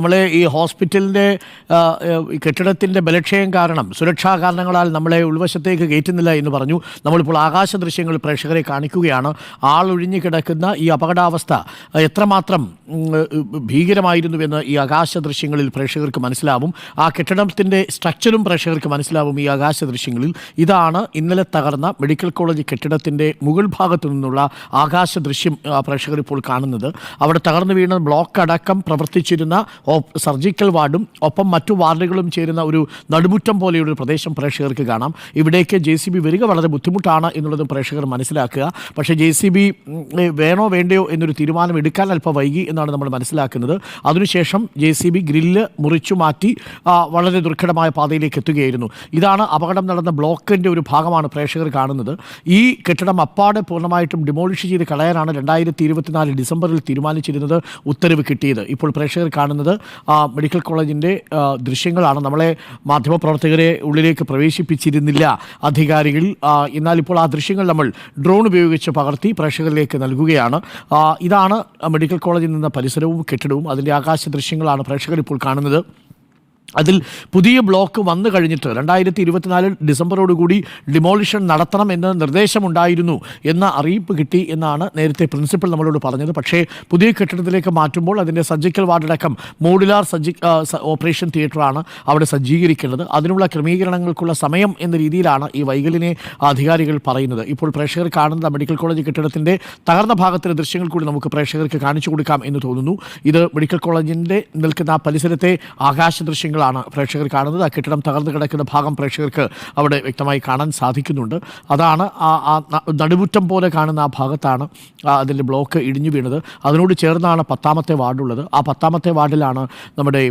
നമ്മളെ ഈ ഹോസ്പിറ്റലിന്റെ കെട്ടിടത്തിന്റെ ബലക്ഷയം കാരണം സുരക്ഷാ കാരണങ്ങളാൽ നമ്മളെ ഉൾവശത്തേക്ക് കയറ്റുന്നില്ല എന്ന് പറഞ്ഞു. നമ്മളിപ്പോൾ ആകാശ ദൃശ്യങ്ങൾ പ്രേക്ഷകരെ കാണിക്കുകയാണ്. ആളൊഴിഞ്ഞു കിടക്കുന്ന ഈ അപകടാവസ്ഥ എത്രമാത്രം ഭീകരമായിരുന്നുവെന്ന് ഈ ആകാശ ദൃശ്യങ്ങളിൽ പ്രേക്ഷകർക്ക് മനസ്സിലാവും. ആ കെട്ടിടത്തിന്റെ സ്ട്രക്ചറും പ്രേക്ഷകർക്ക് മനസ്സിലാവും ഈ ആകാശ ദൃശ്യങ്ങളിൽ. ഇതാണ് ഇന്നലെ തകർന്ന മെഡിക്കൽ കോളേജ് കെട്ടിടത്തിന്റെ മുകൾ ഭാഗത്തു നിന്നുള്ള ആകാശ ദൃശ്യം പ്രേക്ഷകർ ഇപ്പോൾ കാണുന്നത്. അവിടെ തകർന്നു വീണ ബ്ലോക്ക് അടക്കം പ്രവർത്തിച്ചിരുന്ന സർജിക്കൽ വാർഡും ഒപ്പം മറ്റു വാർഡുകളും ചേരുന്ന ഒരു നടുമുറ്റം പോലെയുള്ള ഒരു പ്രദേശം പ്രേക്ഷകർക്ക് കാണാം. ഇവിടേക്ക് ജെ സി ബി വരിക വളരെ ബുദ്ധിമുട്ടാണ് എന്നുള്ളത് പ്രേക്ഷകർ മനസ്സിലാക്കുക. പക്ഷേ ജെ സി ബി വേണോ വേണ്ടയോ എന്നൊരു തീരുമാനം എടുക്കാൻ അല്പം വൈകി എന്നാണ് നമ്മൾ മനസ്സിലാക്കുന്നത്. അതിനുശേഷം ജെ സി ബി ഗ്രില്ല് മുറിച്ചു മാറ്റി വളരെ ദുർഘടമായ പാതയിലേക്ക് എത്തുകയായിരുന്നു. ഇതാണ് അപകടം നടന്ന ബ്ലോക്കിന്റെ ഒരു ഭാഗമാണ് പ്രേക്ഷകർ കാണുന്നത്. ഈ കെട്ടിടം അപ്പാടെ പൂർണമായിട്ടും ഡിമോളിഷ് ചെയ്ത് കളയാനാണ് രണ്ടായിരത്തി ഇരുപത്തിനാല് ഡിസംബറിൽ തീരുമാനിച്ചിരുന്നത് ഉത്തരവ് കിട്ടിയത്. ഇപ്പോൾ പ്രേക്ഷകർ കാണുന്നത് ആ, മെഡിക്കൽ കോളേജിന്റെ ദൃശ്യങ്ങളാണ്. നമ്മളെ മാധ്യമപ്രവർത്തകരെ ഉള്ളിലേക്ക് പ്രവേശിപ്പിച്ചിരുന്നില്ല അധികാരികൾ. എന്നാൽ ഇപ്പോൾ ആ ദൃശ്യങ്ങൾ നമ്മൾ ഡ്രോൺ ഉപയോഗിച്ച് പകർത്തി പ്രേക്ഷകരിലേക്ക് നൽകുകയാണ്. ഇതാണ് മെഡിക്കൽ കോളേജിൽ നിന്ന പരിസരവും കെട്ടിടവും. അതിന്റെ ആകാശ ദൃശ്യങ്ങളാണ് പ്രേക്ഷകർ ഇപ്പോൾ കാണുന്നത്. അതിൽ പുതിയ ബ്ലോക്ക് വന്നു കഴിഞ്ഞിട്ട് രണ്ടായിരത്തി ഇരുപത്തിനാല് ഡിസംബറോടുകൂടി ഡിമോളിഷൻ നടത്തണം എന്ന നിർദ്ദേശമുണ്ടായിരുന്നു എന്ന അറിയിപ്പ് കിട്ടി എന്നാണ് നേരത്തെ പ്രിൻസിപ്പൽ നമ്മളോട് പറഞ്ഞത്. പക്ഷേ പുതിയ കെട്ടിടത്തിലേക്ക് മാറ്റുമ്പോൾ അതിന്റെ സർജിക്കൽ വാർഡടക്കം മോഡുലാർ സജ്ജി ഓപ്പറേഷൻ തിയേറ്ററാണ് അവിടെ സജ്ജീകരിക്കേണ്ടത്. അതിനുള്ള ക്രമീകരണങ്ങൾക്കുള്ള സമയം എന്ന രീതിയിലാണ് ഈ വൈകലിനെ അധികാരികൾ പറയുന്നത്. ഇപ്പോൾ പ്രേക്ഷകർ കാണുന്ന മെഡിക്കൽ കോളേജ് കെട്ടിടത്തിന്റെ തകർന്ന ഭാഗത്തിലെ ദൃശ്യങ്ങൾ കൂടി നമുക്ക് പ്രേക്ഷകർക്ക് കാണിച്ചു കൊടുക്കാം എന്ന് തോന്നുന്നു. ഇത് മെഡിക്കൽ കോളേജിന്റെ നിൽക്കുന്ന പരിസരത്തെ ആകാശ ദൃശ്യങ്ങളാണ് പ്രേക്ഷകർ കാണുന്നത്. ആ കെട്ടിടം തകർന്നു കിടക്കുന്ന ഭാഗം പ്രേക്ഷകർക്ക് അവിടെ വ്യക്തമായി കാണാൻ സാധിക്കുന്നുണ്ട്. അതാണ് ആ ആ നടുമുറ്റം പോലെ കാണുന്ന ആ ഭാഗത്താണ് അതിന്റെ ബ്ലോക്ക് ഇടിഞ്ഞു വീണത്. അതിനോട് ചേർന്നാണ് പത്താമത്തെ വാർഡുള്ളത്. ആ പത്താമത്തെ വാർഡിലാണ് നമ്മുടെ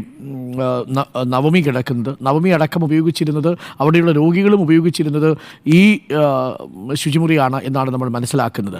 നവമി കിടക്കുന്നത്. നവമി അടക്കം ഉപയോഗിച്ചിരുന്നത് അവിടെയുള്ള രോഗികളും ഉപയോഗിച്ചിരുന്നത് ഈ ശുചിമുറിയാണ് എന്നാണ് നമ്മൾ മനസ്സിലാക്കുന്നത്.